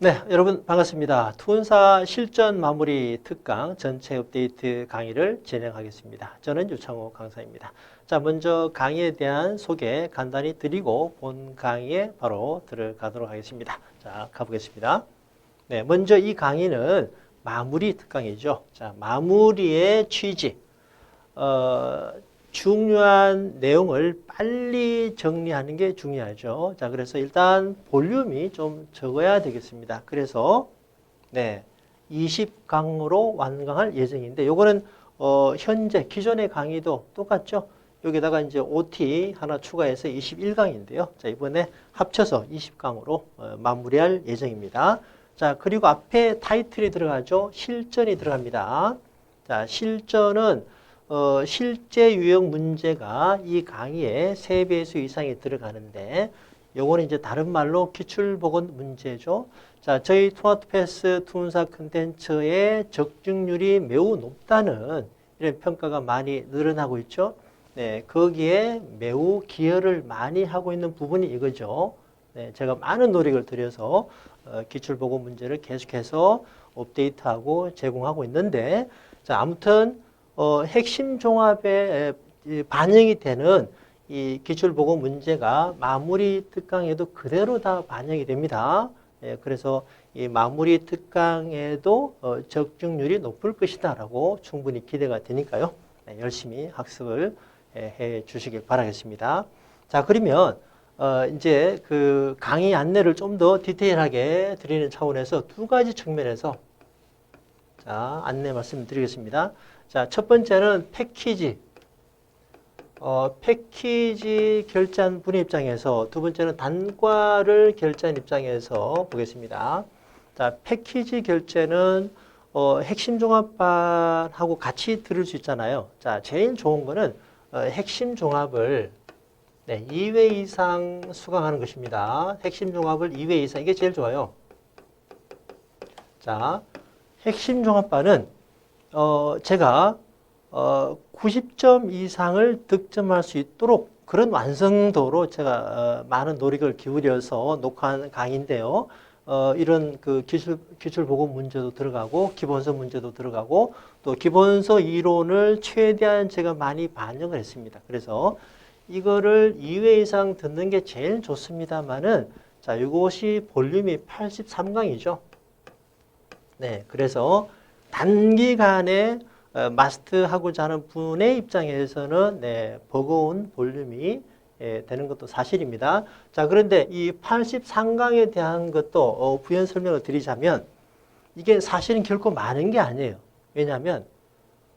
네, 여러분 반갑습니다. 투운사 실전 마무리 특강 전체 업데이트 강의를 진행하겠습니다. 저는 유창호 강사입니다. 자, 먼저 강의에 대한 소개 간단히 드리고 본 강의에 바로 들어가도록 하겠습니다. 자, 가보겠습니다. 네, 먼저 이 강의는 마무리 특강이죠. 자, 마무리의 취지. 어, 중요한 내용을 빨리 정리하는 게 중요하죠. 자, 그래서 일단 볼륨이 좀 적어야 되겠습니다. 그래서 네, 20강으로 완강할 예정인데 요거는 어, 현재 기존의 강의도 똑같죠. 여기다가 이제 OT 하나 추가해서 21강인데요. 자, 이번에 합쳐서 20강으로 어, 마무리할 예정입니다. 자, 그리고 앞에 타이틀이 들어가죠. 실전이 들어갑니다. 자, 실전은 어, 실제 유형 문제가 이 강의에 세배수 이상이 들어가는데 요거는 이제 다른 말로 기출보건 문제죠. 자, 저희 토마토 패스 투운사 컨텐츠의 적중률이 매우 높다는 이런 평가가 많이 늘어나고 있죠. 네, 거기에 매우 기여를 많이 하고 있는 부분이 이거죠. 네, 제가 많은 노력을 들여서 어, 기출보고 문제를 계속해서 업데이트하고 제공하고 있는데, 자, 아무튼 어, 핵심 종합에 반영이 되는 이 기출보고 문제가 마무리 특강에도 그대로 다 반영이 됩니다. 예, 그래서 이 마무리 특강에도 어, 적중률이 높을 것이다라고 충분히 기대가 되니까요. 네, 열심히 학습을 예, 해 주시길 바라겠습니다. 자, 그러면 어, 이제 그 강의 안내를 좀 더 디테일하게 드리는 차원에서 두 가지 측면에서 자, 안내 말씀드리겠습니다. 자, 첫 번째는 패키지. 어, 패키지 결제한 분의 입장에서 두 번째는 단과를 결제한 입장에서 보겠습니다. 자, 패키지 결제는 어, 핵심 종합반하고 같이 들을 수 있잖아요. 자, 제일 좋은 거는 어, 핵심 종합을 네, 2회 이상 수강하는 것입니다. 핵심 종합을 2회 이상 이게 제일 좋아요. 자, 핵심 종합반은 어, 제가 어, 90점 이상을 득점할 수 있도록 그런 완성도로 제가 어, 많은 노력을 기울여서 녹화한 강의인데요. 어, 이런 그 기출, 기출 보고 문제도 들어가고 기본서 문제도 들어가고 또 기본서 이론을 최대한 제가 많이 반영을 했습니다. 그래서 이거를 2회 이상 듣는 게 제일 좋습니다만은 자, 이것이 볼륨이 83강이죠. 네, 그래서 단기간에 어, 마스터하고자 하는 분의 입장에서는 네, 버거운 볼륨이 예, 되는 것도 사실입니다. 자, 그런데 이 83강에 대한 것도 어, 부연 설명을 드리자면 이게 사실은 결코 많은 게 아니에요. 왜냐하면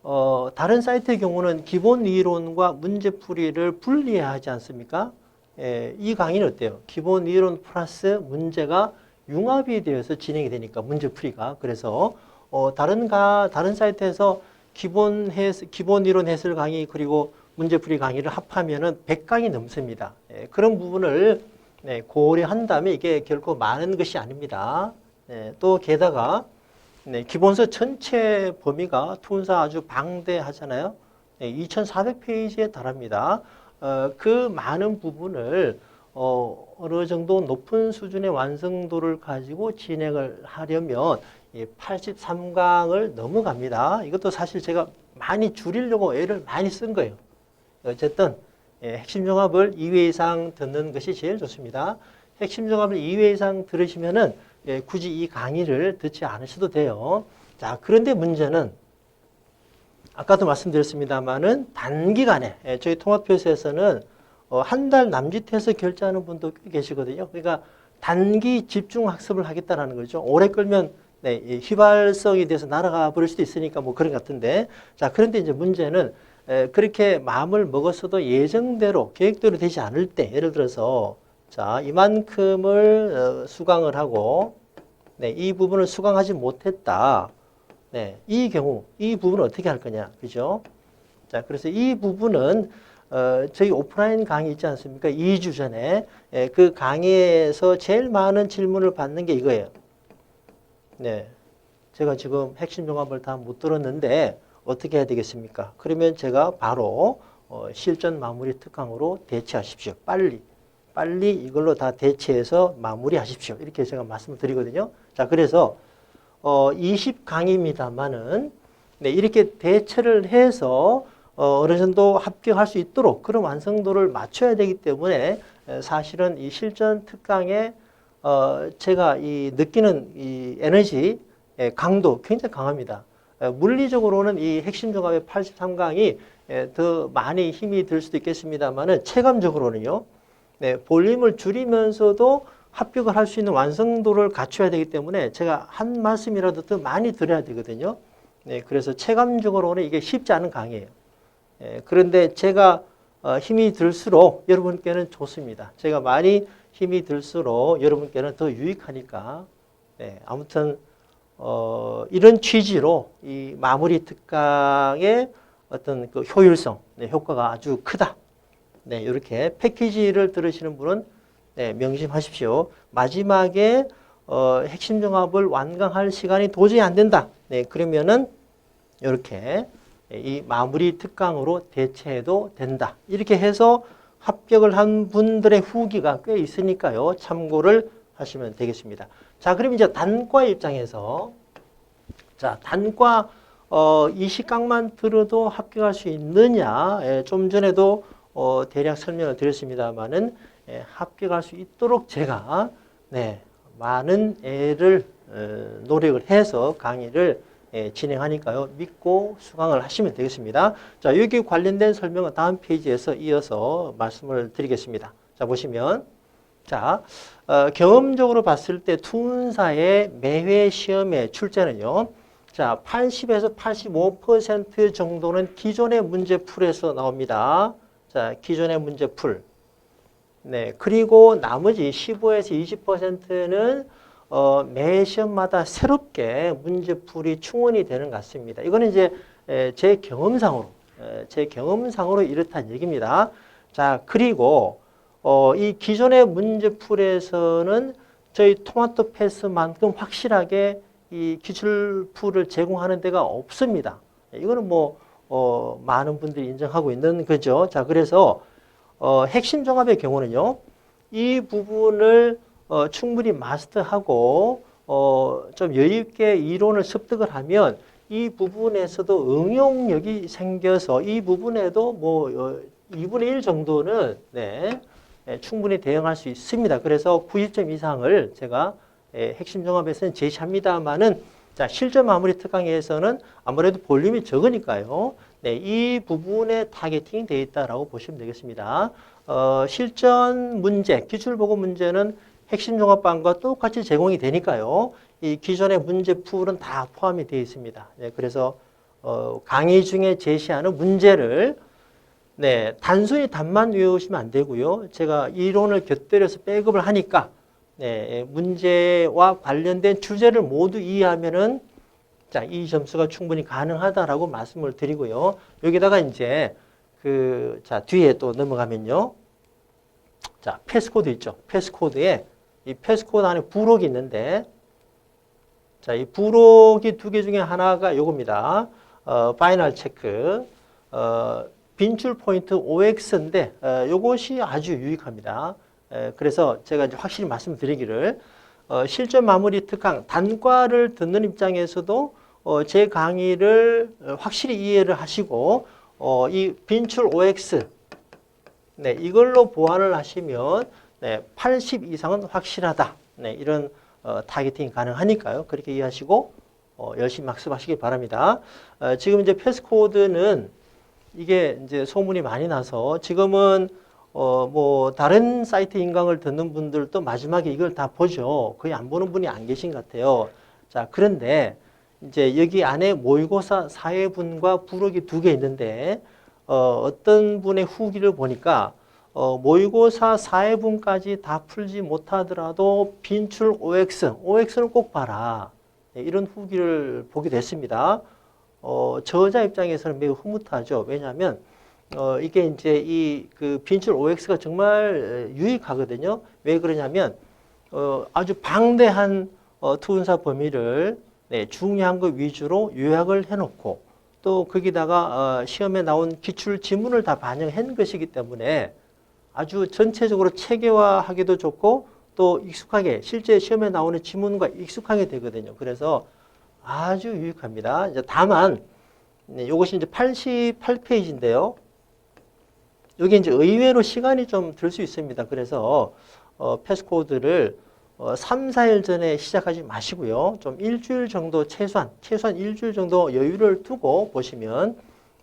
어, 다른 사이트의 경우는 기본 이론과 문제풀이를 분리하지 않습니까? 예, 이 강의는 어때요? 기본 이론 플러스 문제가 융합이 되어서 진행이 되니까 문제풀이가 그래서 어, 다른 가 다른 사이트에서 기본 해 기본 이론 해설 강의 그리고 문제풀이 강의를 합하면은 100강이 넘습니다. 예, 그런 부분을 네, 고려한다면 이게 결코 많은 것이 아닙니다. 네, 또 게다가 네, 기본서 전체 범위가 투운사 아주 방대하잖아요. 네, 2,400페이지에 달합니다. 어, 그 많은 부분을 어, 어느 정도 높은 수준의 완성도를 가지고 진행을 하려면 이 83강을 넘어갑니다. 이것도 사실 제가 많이 줄이려고 애를 많이 쓴 거예요. 어쨌든 예, 핵심 종합을 2회 이상 듣는 것이 제일 좋습니다. 핵심 종합을 2회 이상 들으시면은 예, 굳이 이 강의를 듣지 않으셔도 돼요. 자, 그런데 문제는 아까도 말씀드렸습니다만은 단기간에 예, 저희 통합표에서는 어, 한달 남짓해서 결제하는 분도 꽤 계시거든요. 그러니까 단기 집중 학습을 하겠다라는 거죠. 오래 끌면 네, 이 휘발성이 돼서 날아가 버릴 수도 있으니까 뭐 그런 것 같은데. 자, 그런데 이제 문제는 에, 그렇게 마음을 먹었어도 예정대로 계획대로 되지 않을 때, 예를 들어서 자, 이만큼을 어, 수강을 하고 네, 이 부분을 수강하지 못했다. 네, 이 경우 이 부분을 어떻게 할 거냐, 그죠? 자, 그래서 이 부분은 어, 저희 오프라인 강의 있지 않습니까? 2주 전에 예, 그 강의에서 제일 많은 질문을 받는 게 이거예요. 네, 제가 지금 핵심 종합을 다 못 들었는데 어떻게 해야 되겠습니까? 그러면 제가 바로 어, 실전 마무리 특강으로 대체하십시오. 빨리. 빨리 이걸로 다 대체해서 마무리하십시오. 이렇게 제가 말씀을 드리거든요. 자, 자, 그래서 어, 20강의입니다만은 네, 이렇게 대처를 해서 어, 어느 정도 합격할 수 있도록 그런 완성도를 맞춰야 되기 때문에 에, 사실은 이 실전 특강에 어, 제가 이 느끼는 이 에너지 의 강도 굉장히 강합니다. 에, 물리적으로는 이 핵심 종합의 83강이 더 많이 힘이 들 수도 있겠습니다만은 체감적으로는요. 네, 볼륨을 줄이면서도 합격을 할 수 있는 완성도를 갖춰야 되기 때문에 제가 한 말씀이라도 더 많이 드려야 되거든요. 네, 그래서 체감적으로는 이게 쉽지 않은 강의예요. 예, 그런데 제가 어, 힘이 들수록 여러분께는 좋습니다. 제가 많이 힘이 들수록 여러분께는 더 유익하니까. 네, 아무튼 어, 이런 취지로 이 마무리 특강의 어떤 그 효율성, 네, 효과가 아주 크다. 네, 이렇게 패키지를 들으시는 분은 네, 명심하십시오. 마지막에 어, 핵심 종합을 완강할 시간이 도저히 안 된다. 네, 그러면은 이렇게 이 마무리 특강으로 대체해도 된다. 이렇게 해서 합격을 한 분들의 후기가 꽤 있으니까요. 참고를 하시면 되겠습니다. 자, 그럼 이제 단과 입장에서 자, 단과 어, 이 시각만 들어도 합격할 수 있느냐? 예, 좀 전에도 어, 대략 설명을 드렸습니다만은 예, 합격할 수 있도록 제가 네, 많은 애를 어, 노력을 해서 강의를 예, 진행하니까요. 믿고 수강을 하시면 되겠습니다. 자, 여기 관련된 설명은 다음 페이지에서 이어서 말씀을 드리겠습니다. 자, 보시면 자, 어, 경험적으로 봤을 때 투운사의 매회 시험의 출제는요. 자, 80에서 85% 정도는 기존의 문제풀에서 나옵니다. 자, 기존의 문제풀. 네, 그리고 나머지 15에서 20%는 어, 매 시험마다 새롭게 문제풀이 충원이 되는 것 같습니다. 이거는 이제 에, 제 경험상으로, 에, 제 경험상으로 이렇다는 얘기입니다. 자, 그리고 어, 이 기존의 문제풀에서는 저희 토마토 패스만큼 확실하게 이 기출풀을 제공하는 데가 없습니다. 이거는 뭐 어, 많은 분들이 인정하고 있는 거죠. 자, 그래서 어, 핵심 종합의 경우는요, 이 부분을 어, 충분히 마스터하고 어, 좀 여유 있게 이론을 습득을 하면 이 부분에서도 응용력이 생겨서 이 부분에도 뭐 어, 2분의 1 정도는 네, 예, 충분히 대응할 수 있습니다. 그래서 90점 이상을 제가 예, 핵심 종합에서는 제시합니다만은 자 실전 마무리 특강에서는 아무래도 볼륨이 적으니까요. 네, 이 부분에 타겟팅이 되어 있다라고 보시면 되겠습니다. 어, 실전 문제, 기출보고 문제는 핵심 종합반과 똑같이 제공이 되니까요. 이 기존의 문제 풀은 다 포함이 되어 있습니다. 네, 그래서 어, 강의 중에 제시하는 문제를 네, 단순히 답만 외우시면 안 되고요. 제가 이론을 곁들여서 백업을 하니까 네, 문제와 관련된 주제를 모두 이해하면은 자, 이 점수가 충분히 가능하다라고 말씀을 드리고요. 여기다가 이제 그, 자, 뒤에 또 넘어가면요. 자, 패스코드 있죠. 패스코드에 이 패스코드 안에 부록이 있는데 자, 이 부록이 두 개 중에 하나가 요겁니다. 어, 파이널 체크. 어, 빈출 포인트 OX인데 어, 요것이 아주 유익합니다. 에, 그래서 제가 이제 확실히 말씀드리기를 어, 실전 마무리 특강 단과를 듣는 입장에서도 어, 제 강의를 확실히 이해를 하시고 어, 이 빈출 OX 네, 이걸로 보완을 하시면 네, 80 이상은 확실하다. 네, 이런 어, 타겟팅이 가능하니까요. 그렇게 이해하시고 어, 열심히 학습하시기 바랍니다. 어, 지금 이제 패스코드는 이게 이제 소문이 많이 나서 지금은 어, 뭐 다른 사이트 인강을 듣는 분들도 마지막에 이걸 다 보죠. 거의 안 보는 분이 안 계신 것 같아요. 자, 그런데 이제 여기 안에 모의고사 사회분과 부록이 두 개 있는데 어, 어떤 분의 후기를 보니까 어, 모의고사 4회분까지 다 풀지 못하더라도 빈출 OX, OX를 꼭 봐라. 네, 이런 후기를 보게 됐습니다. 어, 저자 입장에서는 매우 흐뭇하죠. 왜냐하면 어, 이게 이제 이 그 빈출 OX가 정말 유익하거든요. 왜 그러냐면 어, 아주 방대한 어, 투운사 범위를 네, 중요한 것 위주로 요약을 해놓고 또 거기다가 어, 시험에 나온 기출 지문을 다 반영한 것이기 때문에 아주 전체적으로 체계화하기도 좋고 또 익숙하게 실제 시험에 나오는 지문과 익숙하게 되거든요. 그래서 아주 유익합니다. 이제 다만 네, 이것이 이제 88페이지인데요. 여기 이제 의외로 시간이 좀 들 수 있습니다. 그래서 어, 패스코드를 어, 3, 4일 전에 시작하지 마시고요. 좀 일주일 정도 최소한 최소한 일주일 정도 여유를 두고 보시면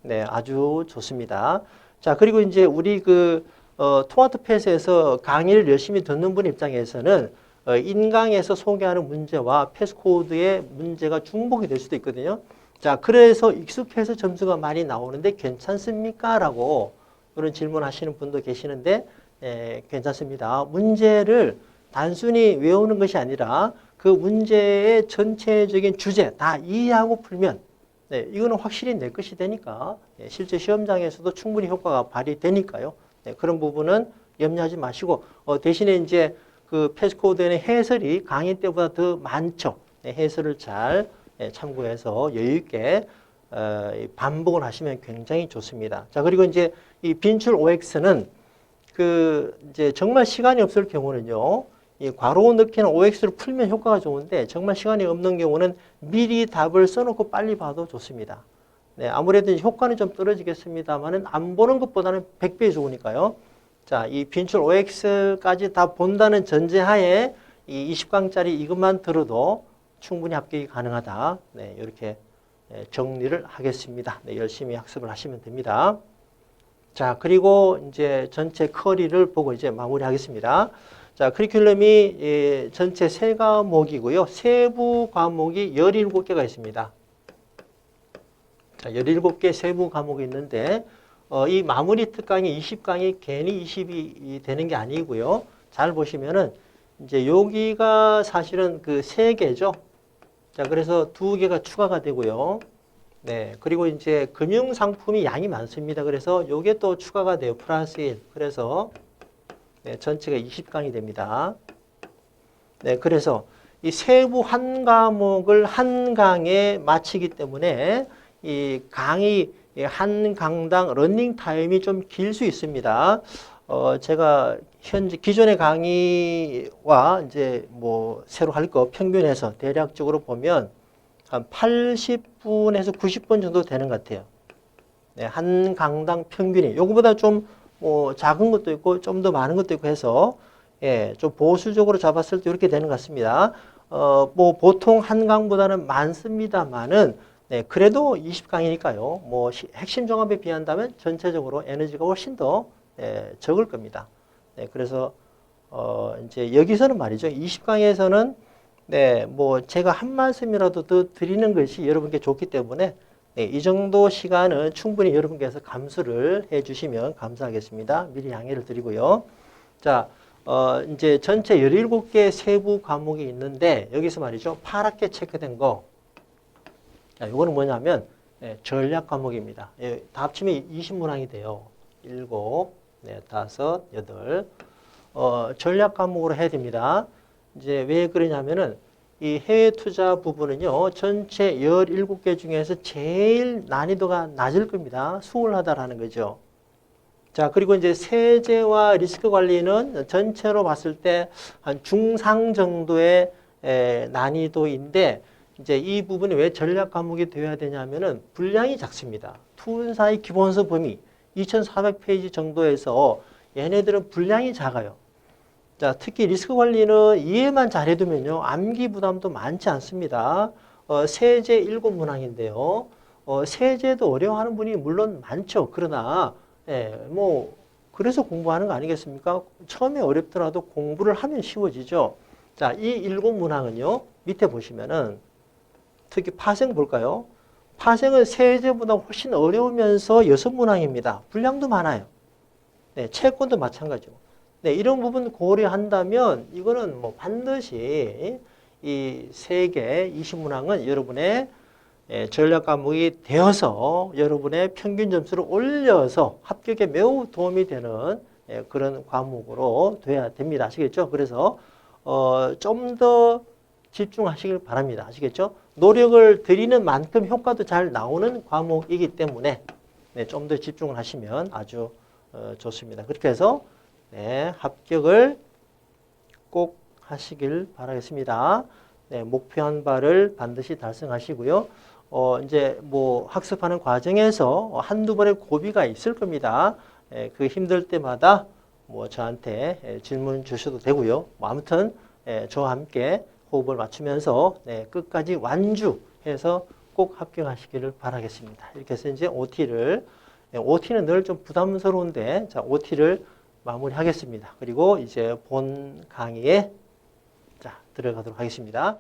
네, 아주 좋습니다. 자, 그리고 이제 우리 그 어, 토마토 패스에서 강의를 열심히 듣는 분 입장에서는 어, 인강에서 소개하는 문제와 패스코드의 문제가 중복이 될 수도 있거든요. 자, 그래서 익숙해서 점수가 많이 나오는데 괜찮습니까? 라고 그런 질문 하시는 분도 계시는데, 예, 괜찮습니다. 문제를 단순히 외우는 것이 아니라 그 문제의 전체적인 주제 다 이해하고 풀면, 네, 이거는 확실히 내 것이 되니까, 예, 실제 시험장에서도 충분히 효과가 발휘되니까요. 네, 그런 부분은 염려하지 마시고, 어, 대신에 이제 그 패스코드에는 해설이 강의 때보다 더 많죠. 네, 해설을 잘 예, 참고해서 여유 있게 어, 이 반복을 하시면 굉장히 좋습니다. 자 그리고 이제 이 빈출 OX는 그 이제 정말 시간이 없을 경우는요. 이 괄호 넣기는 OX를 풀면 효과가 좋은데 정말 시간이 없는 경우는 미리 답을 써놓고 빨리 봐도 좋습니다. 네, 아무래도 효과는 좀 떨어지겠습니다만은 안 보는 것보다는 100배 좋으니까요. 자, 이 빈출 OX까지 다 본다는 전제하에 이 20강짜리 이것만 들어도 충분히 합격이 가능하다. 네, 이렇게 예, 정리를 하겠습니다. 네, 열심히 학습을 하시면 됩니다. 자, 그리고 이제 전체 커리를 보고 이제 마무리하겠습니다. 자, 커리큘럼이 예, 전체 세 과목이고요. 세부 과목이 17개가 있습니다. 자, 17개 세부 과목이 있는데 어, 이 마무리 특강이 20강이 괜히 20이 되는 게 아니고요. 잘 보시면은 이제 여기가 사실은 그 세 개죠. 자, 그래서 두 개가 추가가 되고요. 네, 그리고 이제 금융 상품이 양이 많습니다. 그래서 요게 또 추가가 돼요. 플러스 1. 그래서 네, 전체가 20강이 됩니다. 네, 그래서 이 세부 한 과목을 한 강에 마치기 때문에 이 강의 한 강당 러닝 타임이 좀 길 수 있습니다. 어, 제가 현재 기존의 강의와 이제 뭐 새로 할 거 평균해서 대략적으로 보면 한 80분에서 90분 정도 되는 것 같아요. 네, 한 강당 평균이 요거보다 좀 뭐 작은 것도 있고 좀 더 많은 것도 있고 해서 예, 좀 보수적으로 잡았을 때 이렇게 되는 것 같습니다. 어, 뭐 보통 한 강보다는 많습니다만은 네, 그래도 20강이니까요. 뭐 시- 핵심 종합에 비한다면 전체적으로 에너지가 훨씬 더 예, 적을 겁니다. 네, 그래서 어, 이제 여기서는 말이죠. 20강에서는 네, 뭐 제가 한 말씀이라도 더 드리는 것이 여러분께 좋기 때문에 네, 이 정도 시간은 충분히 여러분께서 감수를 해 주시면 감사하겠습니다. 미리 양해를 드리고요. 자, 어, 이제 전체 17개 세부 과목이 있는데 여기서 말이죠. 파랗게 체크된 거. 자, 이거는 뭐냐면 네, 전략 과목입니다. 예, 다 합치면 20문항이 돼요. 7, 네, 다섯, 여덟. 어, 전략 과목으로 해야 됩니다. 이제 왜 그러냐면은 이 해외 투자 부분은요, 전체 17개 중에서 제일 난이도가 낮을 겁니다. 수월하다라는 거죠. 자, 그리고 이제 세제와 리스크 관리는 전체로 봤을 때 한 중상 정도의 에, 난이도인데, 이제 이 부분이 왜 전략 과목이 되어야 되냐면은 분량이 작습니다. 투자의 기본서 범위 2,400페이지 정도에서 얘네들은 분량이 작아요. 자, 특히 리스크 관리는 이해만 잘해두면요, 암기 부담도 많지 않습니다. 어, 세제 일곱 문항인데요. 어, 세제도 어려워하는 분이 물론 많죠. 그러나, 예, 뭐, 그래서 공부하는 거 아니겠습니까? 처음에 어렵더라도 공부를 하면 쉬워지죠. 자, 이 일곱 문항은요, 밑에 보시면은, 특히 파생 볼까요? 파생은 세제보다 훨씬 어려우면서 여섯 문항입니다. 분량도 많아요. 네, 채권도 마찬가지고. 네, 이런 부분 고려한다면 이거는 뭐 반드시 이세개 20문항은 여러분의 예, 전략 과목이 되어서 여러분의 평균 점수를 올려서 합격에 매우 도움이 되는 예, 그런 과목으로 돼야 됩니다. 아시겠죠? 그래서 어, 좀 더 집중하시길 바랍니다. 아시겠죠? 노력을 들이는 만큼 효과도 잘 나오는 과목이기 때문에 네, 좀 더 집중을 하시면 아주 어, 좋습니다. 그렇게 해서 네, 합격을 꼭 하시길 바라겠습니다. 네, 목표 한 바를 반드시 달성하시고요. 어, 이제 뭐 학습하는 과정에서 한두 번의 고비가 있을 겁니다. 예, 그 힘들 때마다 뭐 저한테 예, 질문 주셔도 되고요. 뭐 아무튼 예, 저와 함께 호흡을 맞추면서 네, 끝까지 완주해서 꼭 합격하시기를 바라겠습니다. 이렇게 해서 이제 OT를 OT는 늘 좀 부담스러운데 자 OT를 마무리하겠습니다. 그리고 이제 본 강의에 자 들어가도록 하겠습니다.